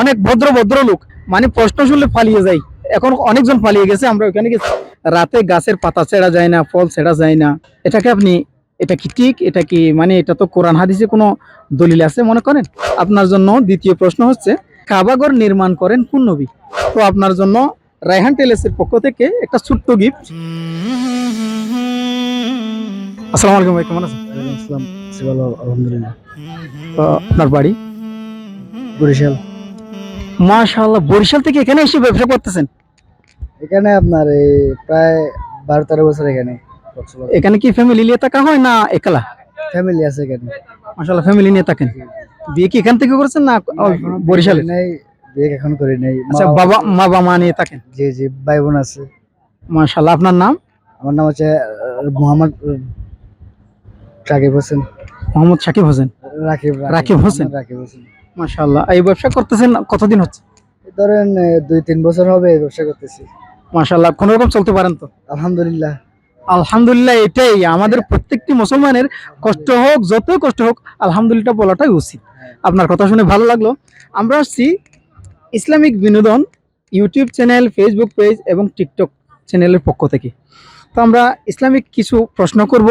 অনেক ভদ্র ভদ্র লোক। মানে প্রশ্ন শুনলে পালিয়ে যাই এখন অনেকজন পালিয়ে গেছে আমরা ওখানে গেছি। রাতে গাছের পাতা ছেঁড়া যায় না ফল ছেঁড়া যায় না। এটাকে আপনি এটা কি ঠিক? এটা কি মানে এটা তো কোরআন হাদিসে কোনো দলিল আছে মনে করেন? আপনার জন্য দ্বিতীয় প্রশ্ন হচ্ছে কাবাগর নির্মাণ করেন কোন নবী? তো আপনার জন্য রায়হান টেলেসের পক্ষ থেকে একটা ছোট্ট গিফট। আসসালামু আলাইকুম ভাই কেমন আছেন? ভালো আলহামদুলিল্লাহ। তো আপনার বাড়ি? বরিশাল। মাশাআল্লাহ বরিশাল থেকে এখানে এসে ব্যবসা করতেছেন? এখানে আপনার প্রায় বারো তেরো বছর এখানে এখানে কি ফ্যামিলি নিয়ে থাকা হয় না একলা? ফ্যামিলি আছে এখানে। মাশাআল্লাহ ফ্যামিলি নিয়ে থাকেন। বিয়ে কি এখান থেকে করেছেন না বরিশালে? নাই বিয়ে এখন করি নাই। আচ্ছা বাবা মা বাবা মা নিয়ে থাকেন? জি জি ভাই বোন আছে। মাশাআল্লাহ আপনার নাম? আমার নাম হচ্ছে মোহাম্মদ রাকিব হোসেন। মোহাম্মদ সাকিব হোসেন। রাকিব রাকিব হোসেন। রাকিব হোসেন। মাশাআল্লাহ। এই ব্যবসা করতেছেন কতদিন হচ্ছে? ধরেন দুই তিন বছর হবে এই ব্যবসা করতেছি। মাশাআল্লাহ কোন রকম চলতে পারেন তো? আলহামদুলিল্লাহ। আলহামদুলিল্লাহ এটাই। আমাদের প্রত্যেকটি মুসলমানের কষ্ট হোক যতই কষ্ট হোক আলহামদুলিল্লাহ বলাটাই উচিত। আপনার কথা শুনে ভালো লাগল। আমরা আসছি ইসলামিক বিনোদন ইউটিউব চ্যানেল ফেসবুক পেজ এবং টিকটক চ্যানেলের পক্ষ থেকে। তো আমরা ইসলামিক কিছু প্রশ্ন করব।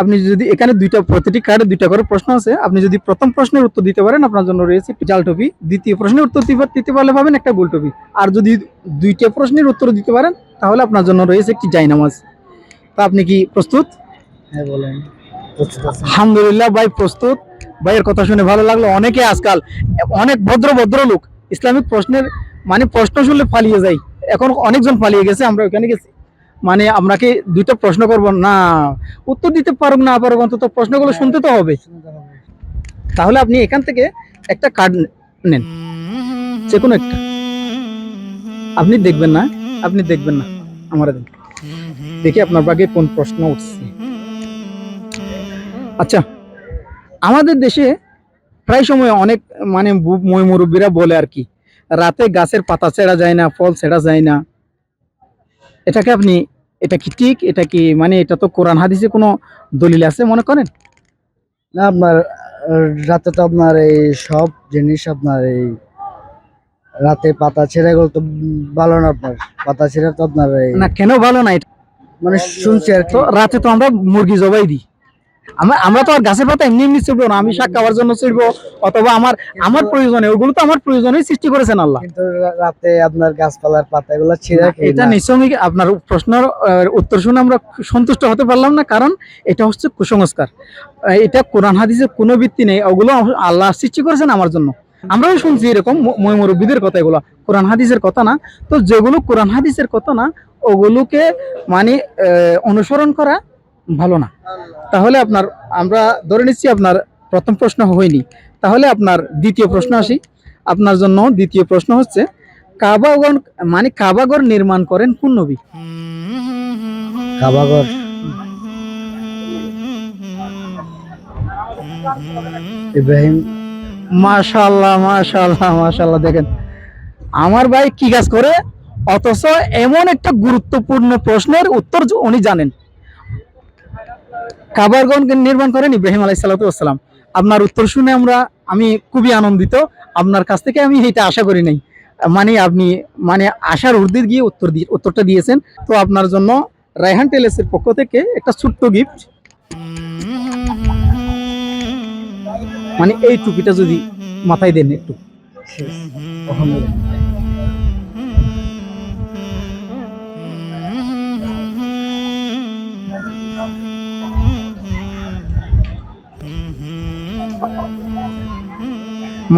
আপনি যদি এখানে দুইটা প্রতিটি কার্ডে দুইটা করে প্রশ্ন আছে আপনি যদি প্রথম প্রশ্নের উত্তর দিতে পারেন আপনার জন্য রয়েছে জাল টপি। দ্বিতীয় প্রশ্নের উত্তর দিতে- পারলে পাবেন একটা গোল টপি। আর যদি দুইটা প্রশ্নের উত্তর দিতে পারেন তাহলে আপনার জন্য রয়েছে একটি জায়নামাজ তা আপনি কি প্রস্তুত? হ্যাঁ বলেন। প্রস্তুত আলহামদুলিল্লাহ ভাই প্রস্তুত। ভাইয়ের কথা শুনে ভালো লাগল। অনেকে আজকাল অনেক ভদ্র ভদ্র লোক। ইসলামিক প্রশ্নের মানে প্রশ্ন শুনলে পালিয়ে যায়। এখন অনেকজন পালিয়ে গেছে আমরা ওখানে গেছি। মানে আপনাকে দুইটা প্রশ্ন করব? না উত্তর দিতে পারুক না পারুক অন্তত প্রশ্নগুলো শুনতে তো হবে। তাহলে আপনি এখান থেকে একটা কার্ড নেন। যে কোনো একটা। আপনি দেখবেন না আপনি দেখবেন না। আমার দিন। দেখি আপনার বাগে কোন প্রশ্ন উঠছে। আচ্ছা আমাদের দেশে প্রায় সময় অনেক মানে মই মুরব্বীরা বলে আর কি রাতে গাছের পাতা ছেঁড়া যায় না ফল ছেঁড়া যায় না। এটাকে আপনি এটা কি ঠিক? এটা কি মানে এটা তো কোরআন হাদিসে কোনো দলিল আছে মনে করেন? না আপনার রাতে তো আপনার এই সব জিনিস আপনার এই রাতে পাতা ছেঁড়া গেল তো ভালো না আপনার? পাতা ছেঁড়া তো আপনার এই না কেন ভালো না এটা? মানে শুনছি আর তো রাতে তো আমরা মুরগি জবাই দিই। আমরা আমরা তো আর গাছের পাতা এমনি এমনি ছিড়বো না আমি শাক খাওয়ার জন্য ছিড়বো অথবা আমার আমার প্রয়োজনে ওগুলো তো আমার প্রয়োজনে সৃষ্টি করেছেন আল্লাহ। কিন্তু রাতে আপনার গাছপালার পাতা এগুলো ছিঁড়া এটা না। নিঃসঙ্গে আপনার প্রশ্নের উত্তর শুনে আমরা সন্তুষ্ট হতে পারলাম না কারণ এটা হচ্ছে কুসংস্কার। এটা কোরআন হাদিসের কোনো ভিত্তি নেই ওগুলো আল্লাহ সৃষ্টি করেছেন আমার জন্য। আমরাও শুনছি এরকম ম- মই মুরব্বীদের কথা এগুলো কোরআন হাদিসের কথা না তো যেগুলো কোরআন হাদিসের কথা না ওগুলোকে মানে অনুসরণ করা ভালো না। তাহলে আপনার আমরা ধরে নিচ্ছি আপনার প্রথম প্রশ্ন হয়নি। তাহলে আপনার দ্বিতীয় প্রশ্ন আসি। আপনার জন্য দ্বিতীয় প্রশ্ন হচ্ছে কাবাগর মানে কাবাগর নির্মাণ করেন কোন নবী? কাবাগর। ইব্রাহিম। মাশাল্লাহ মাশাল্লাহ মাশাল্লাহ দেখেন। আমার ভাই কি কাজ করে? অথচ এমন একটা গুরুত্বপূর্ণ প্রশ্নের উত্তর উনি জানেন। কাবারগণ নির্মাণ করেন ইব্রাহিম আলাই সালাতাম আপনার উত্তর শুনে আমরা আমি খুবই আনন্দিত। আপনার কাছ থেকে আমি এটা আশা করি নাই। মানে আপনি মানে আশার ঊর্ধ্বে গিয়ে উত্তর দিয়ে উত্তরটা দিয়েছেন। তো আপনার জন্য রায়হান টেলেসের পক্ষ থেকে একটা ছোট্ট গিফট মানে এই টুপিটা যদি মাথায় দেন একটু।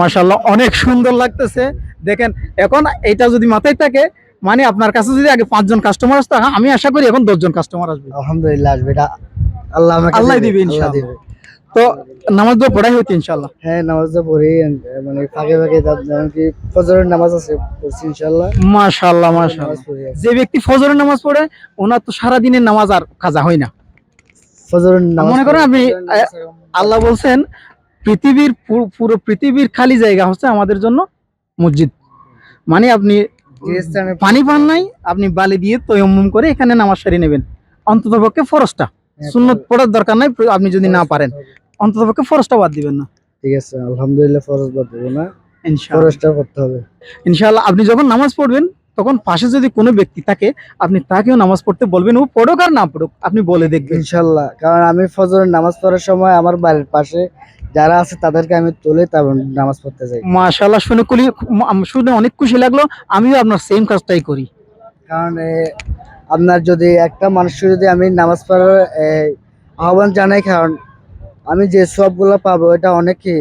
মাশাল্লাহ অনেক সুন্দর লাগতেছে। দেখেন এখন এটা যদি মাথায় থাকে মানে আপনার কাছে যদি আগে পাঁচজন কাস্টমার আসতো হ্যাঁ, আমি আশা করি এখন দশজন কাস্টমার আসবে। আলহামদুলিল্লাহ আসবে। এটা আল্লাহ আল্লাহ দিবে আল্লাহ ইনশাআল্লাহ। তো নামাজ দিয়ে পড়াই হইতো ইনশাল্লাহ হ্যাঁ নামাজ তো পড়ি মানে ফাঁকে ফাঁকে যেমন কি ফজরের নামাজ আছে পড়ছি নামাজ পড়ি আর কি। যে ব্যক্তি ফজরের নামাজ পড়ে ওনার তো সারা দিনের নামাজ আর কাজা হয় না। ফজরের নামাজ মনে করেন আপনি, আল্লাহ বলছেন পৃথিবীর পুরো- পৃথিবীর খালি জায়গা হচ্ছে আমাদের জন্য মসজিদ। মানে আপনি পানি পান নাই আপনি বালি দিয়ে তৈমুম করে এখানে নামাজ সারি নেবেন। অন্তত পক্ষে ফরজটা। হ্যাঁ, সুন্নত পড়ার দরকার নাই আপনি যদি না পারেন। অন্তত পক্ষে ফরজটা বাদ দিবেন না। ঠিক আছে আলহামদুলিল্লাহ ফরস বাদ দেবো না। ইনশাআল্লাহ। করতে হবে। ইনশাআল্লাহ আপনি যখন নামাজ পড়বেন তখন পাশে যদি কোনো ব্যক্তি থাকে আপনি তাকেও নামাজ পড়তে বলবেন ও পড়ুক আর না পড়ুক আপনি বলে দেখবেন। ইনশাল্লাহ কারণ আমি ফজরের নামাজ পড়ার সময় আমার বাড়ির পাশে যারা আছে তাদেরকে আমি তুলে তারপর নামাজ পড়তে যাই। মাশাআল্লাহ শুনে কুলি শুনে অনেক খুশি লাগল। আমিও আপনার সেম কাজটাই করি। কারণ আপনার যদি একটা মানুষকে যদি আমি নামাজ পড়ার আহ্বান জানাই কারণ আমি যে সবগুলো পাবো এটা অনেক কি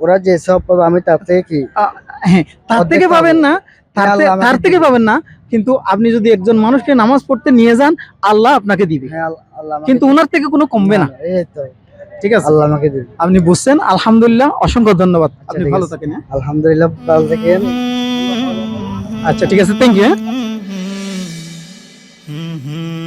ওরা যে সব পাবো আমি তার থেকে কি হ্যাঁ তার থেকে পাবেন না। তার থেকে- তার থেকে। পাবেন না। কিন্তু আপনি যদি একজন মানুষকে নামাজ পড়তে নিয়ে যান আল্লাহ আপনাকে দিবে। হ্যাঁ, আল্লাহ কিন্তু ওনার থেকে কোনো কমবে না। এই তো। ঠিক আছে? আল্লাহ আমাকে দিন আপনি বুঝছেন? আলহামদুলিল্লাহ অসংখ্য ধন্যবাদ। আপনি ভালো থাকেন হ্যাঁ? আলহামদুলিল্লাহ ভালো থাকেন। আচ্ছা ঠিক আছে থ্যাংক ইউ হ্যাঁ? হুম হুম।